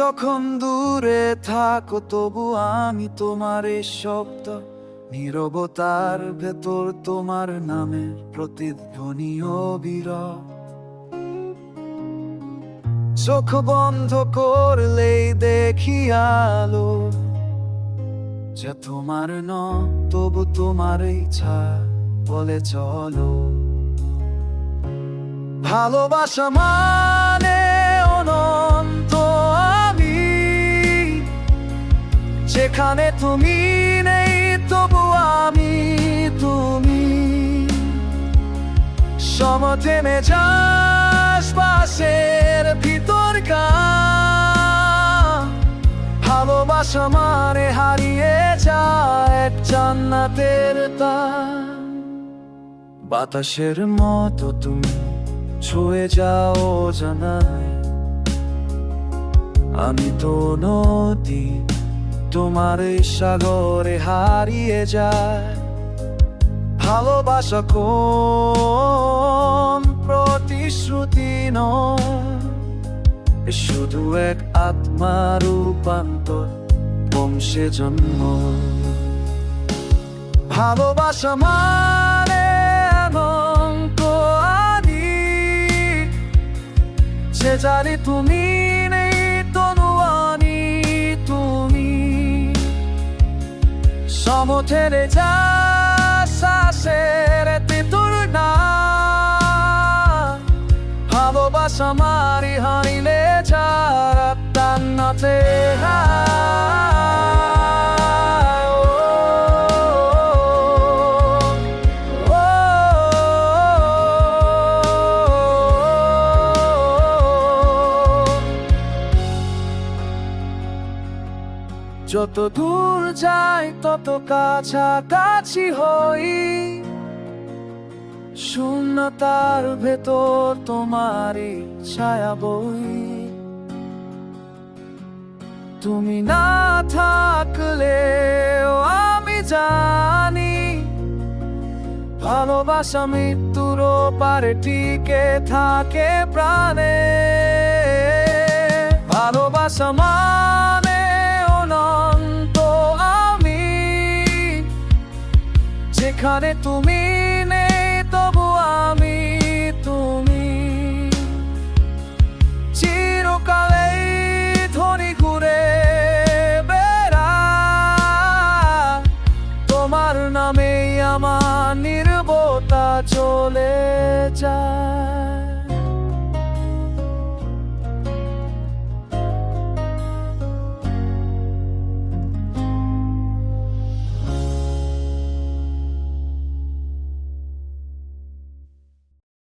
যখন দূরে থাকো, তবু আমি তোমার এই শব্দ, নীরবতার ভেতর তোমার নামের প্রতিধ্বনি অবিরল চোখ বন্ধ করলেই দেখি আলো, যে তোমার ন তবু তোমার ইচ্ছা বলে চলো। ভালোবাসা মানে অনন্ত যেখানে তুমি নেই, তবু আমি তুমি। সমথেমে যাস পাশের ভিতর ভালোবাসা মানে হারিয়ে যায় জান্নাতের তার বাতাসের মতো তুমি ছুঁয়ে যাও জানাই আমি তো নদী তোমার এই সাগরে হারিয়ে যায়। ভালোবাসা কোন প্রতিশ্রুতি নয়। শুধু এক আত্মা রূপান্তর, বংশে জন্ম। ভালোবাসা মানে আদি সে জানি তুমি সমথেরে যা শ্বাসের তিতুর না। ভালোবাসা মারি হারিলে যারা তান্নাতে যত দূর যাই, তত কাছাকাছি হই। শূন্যতার ভেতর তোমারই ছায়া বই। তুমি না থাকলে আমি জানি, ভালোবাসা মৃত্যুর পারে টিকে থাকে প্রাণে। ভালোবাসা মানে যেখানে তুমি নেই, তবু আমি তুমি। চিরকালে ধ্বনি ঘুরে বেড়া। তোমার নামে আমার নির্বতা চলে যায়।